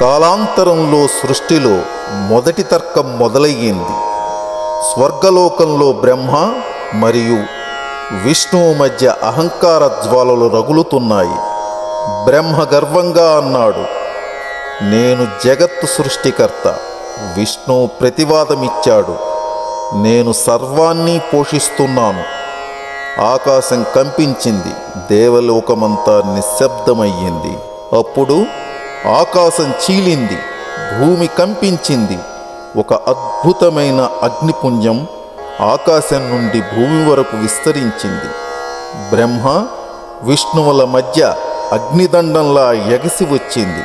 కాలాంతరంలో సృష్టిలో మొదటి తర్కం మొదలయ్యింది. స్వర్గలోకంలో బ్రహ్మ మరియు విష్ణువు మధ్య అహంకార జ్వాలలు రగులుతున్నాయి. బ్రహ్మ గర్వంగా అన్నాడు నేను జగత్తు సృష్టికర్త విష్ణువు ప్రతివాదమిచ్చాడు. నేను సర్వాన్ని పోషిస్తున్నాను. ఆకాశం కంపించింది దేవలోకమంతా నిశ్శబ్దమయ్యింది. అప్పుడు ఆకాశం చీలింది భూమి కంపించింది. ఒక అద్భుతమైన అగ్నిపుంజం ఆకాశం నుండి భూమి వరకు విస్తరించింది. బ్రహ్మ విష్ణువుల మధ్య అగ్నిదండంలా ఎగసి వచ్చింది.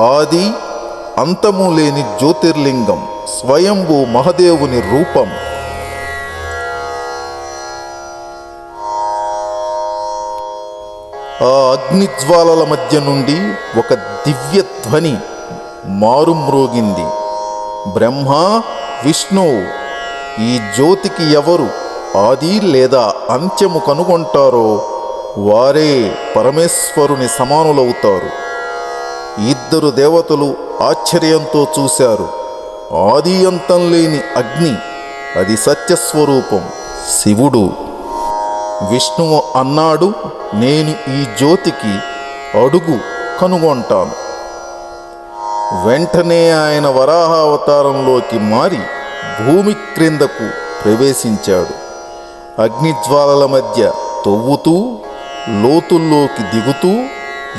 ఆది అంతము లేని జ్యోతిర్లింగం స్వయంభూ మహదేవుని రూపం. ఆ అగ్నిజ్వాలల మధ్య నుండి ఒక దివ్య ధ్వని మారుమ్రోగింది. బ్రహ్మ విష్ణువు ఈ జ్యోతికి ఎవరు ఆది లేదా అంత్యము కనుగొంటారో వారే పరమేశ్వరుని సమానులవుతారు. ఇద్దరు దేవతలు ఆశ్చర్యంతో చూశారు. ఆది అంతం లేని అగ్ని అది సత్యస్వరూపం. శివుడు విష్ణువు అన్నాడు నేను ఈ జ్యోతికి అడుగు కనుగొంటాను. వెంటనే ఆయన వరాహావతారంలోకి మారి భూమి క్రిందకు ప్రవేశించాడు. అగ్నిజ్వాలల మధ్య తొవ్వుతూ లోతుల్లోకి దిగుతూ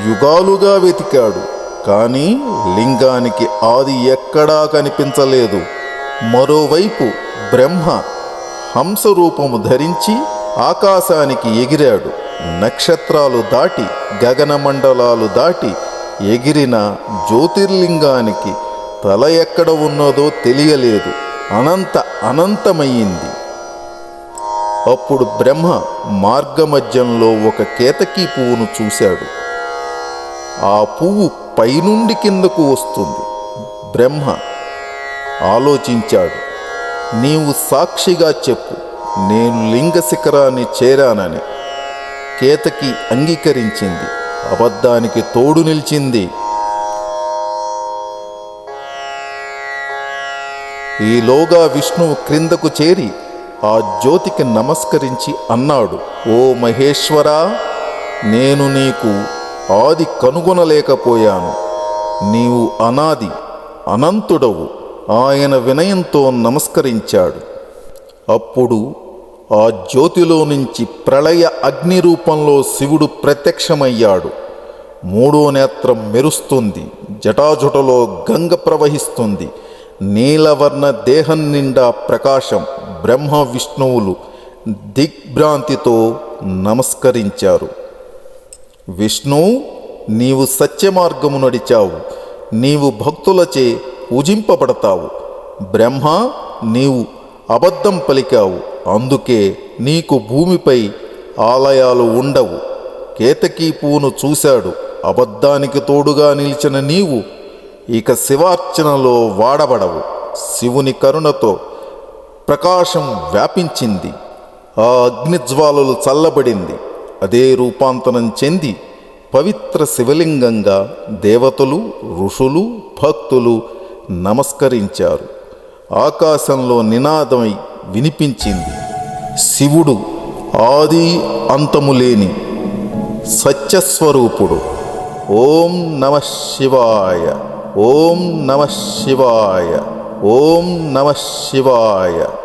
యుగాలుగా వెతికాడు. కానీ లింగానికి ఆది ఎక్కడా కనిపించలేదు. మరోవైపు బ్రహ్మ హంస రూపము ధరించి ఆకాశానికి ఎగిరాడు. నక్షత్రాలు దాటి గగనమండలాలు దాటి ఎగిరిన జ్యోతిర్లింగానికి తల ఎక్కడ ఉన్నదో తెలియలేదు. అనంత అనంతమయ్యింది. అప్పుడు బ్రహ్మ మార్గమధ్యంలో ఒక కేతకీ పువ్వును చూశాడు. ఆ పువ్వు పైనుండి కిందకు వస్తుంది. బ్రహ్మ ఆలోచించాడు. నీవు సాక్షిగా చెప్పు. నేను లింగ శిఖరాన్ని చేరానని కేతకి అంగీకరించింది. అబద్ధానికి తోడు నిలిచింది. ఈలోగా విష్ణువు క్రిందకు చేరి ఆ జ్యోతికి నమస్కరించి అన్నాడు ఓ మహేశ్వరా నేను నీకు ఆది కనుగొనలేకపోయాను. నీవు అనాది అనంతుడవు. ఆయన వినయంతో నమస్కరించాడు. అప్పుడు ఆ జ్యోతిలో నుంచి ప్రళయ అగ్ని రూపంలో శివుడు ప్రత్యక్షమయ్యాడు. మూడో నేత్రం మెరుస్తుంది జటాజుటలో గంగ ప్రవహిస్తుంది. నీలవర్ణ దేహం నిండా ప్రకాశం బ్రహ్మ విష్ణువులు దిగ్భ్రాంతితో నమస్కరించారు. విష్ణు నీవు సత్యమార్గము నడిచావు. నీవు భక్తులచే పూజింపబడతావు. బ్రహ్మ నీవు అబద్ధం పలికావు. అందుకే నీకు భూమిపై ఆలయాలు ఉండవు. కేతకీపువును చూశాడు. అబద్ధానికి తోడుగా నిలిచిన నీవు ఇక శివార్చనలో వాడబడవు. శివుని కరుణతో ప్రకాశం వ్యాపించింది. ఆ అగ్నిజ్వాలలు చల్లబడింది. అదే రూపాంతరం చెంది పవిత్ర శివలింగంగా దేవతలు ఋషులు భక్తులు నమస్కరించారు. ఆకాశంలో నినాదమై వినిపించింది. శివుడు ఆది అంతము లేని సత్యస్వరూపుడు. ఓం నమ శివాయ ఓం నమ శివాయ ఓం నమ శివాయ.